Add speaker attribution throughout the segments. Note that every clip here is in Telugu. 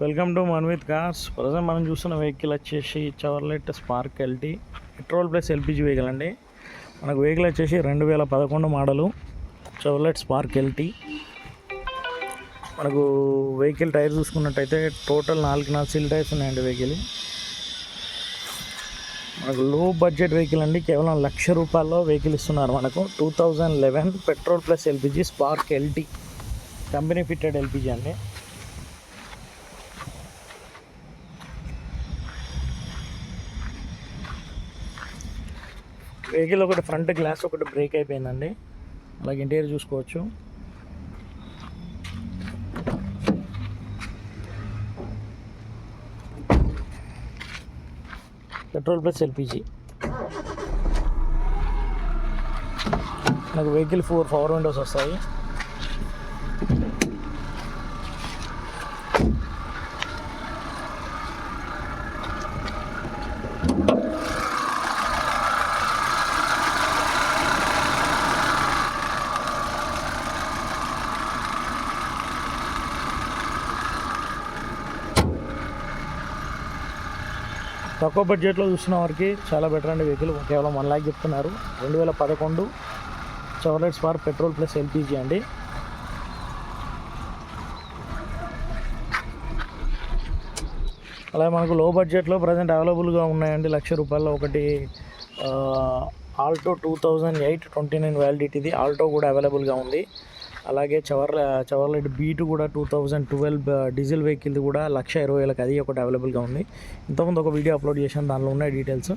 Speaker 1: Welcome to Manvith cars. Present మనం చూస్తున్న వెహికల్ వచ్చేసి Chevrolet Spark LT. Petrol plus LPG vehicle అండి. మనకు వెహికల్ వచ్చేసి రెండు వేల పదకొండు మోడలు. Chevrolet Spark LT. మనకు వెహికల్ టైర్ చూసుకున్నట్టయితే టోటల్ నాలుగు నాలుగు సిల్ టైర్స్ ఉన్నాయండి వెహికల్. మనకు లో బడ్జెట్ వెహికల్ అండి. కేవలం లక్ష రూపాయల్లో వెహికల్ ఇస్తున్నారు మనకు. Two thousand eleven petrol plus LPG Spark LT. Company fitted LPG అండి. వెహికల్ ఒకటి ఫ్రంట్ గ్లాస్ ఒకటి బ్రేక్ అయిపోయిందండి. అలాగే ఇంటీరియర్ చూసుకోవచ్చు. Petrol plus LPG. నాకు వెహికల్ ఫోర్ పవర్ విండోస్ వస్తాయి. తక్కువ బడ్జెట్లో చూసిన వారికి చాలా బెటర్ అండి వెహికల్ కేవలం వన్ ల్యాక్ చెప్తున్నారు. రెండు వేల పదకొండు Chevrolets far petrol plus LPG అండి. అలాగే మనకు లో బడ్జెట్లో ప్రజెంట్ అవైలబుల్గా ఉన్నాయండి. లక్ష రూపాయల్లో ఒకటి Alto two thousand eight twenty nine వ్యాలిడిటీది Alto కూడా అవైలబుల్గా ఉంది. అలాగే చవర్ల చవర్లెట్ బీటు కూడా టూ థౌజండ్ ట్వెల్వ్ డీజిల్ వెహికల్ది కూడా లక్ష ఇరవై వేలకు అది ఒకటి అవైలబుల్గా ఉంది. ఇంతకుముందు ఒక వీడియో అప్లోడ్ చేశాను దానిలో ఉన్నాయి డీటెయిల్స్.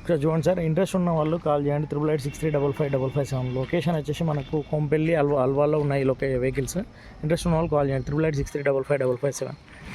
Speaker 1: ఒకసారి చూడండి సార్ ఇంట్రెస్ట్ ఉన్న వాళ్ళు కాల్ చేయండి triple eight six three double five double five seven. Location వచ్చేసి మనకు కొంపెల్లి అల్వా అల్వాలో ఉన్నాయి లొకే వెహికల్స్. ఇంట్రెస్ట్ ఉన్న వాళ్ళు కాల్ చేయండి triple eight six three double five double five seven.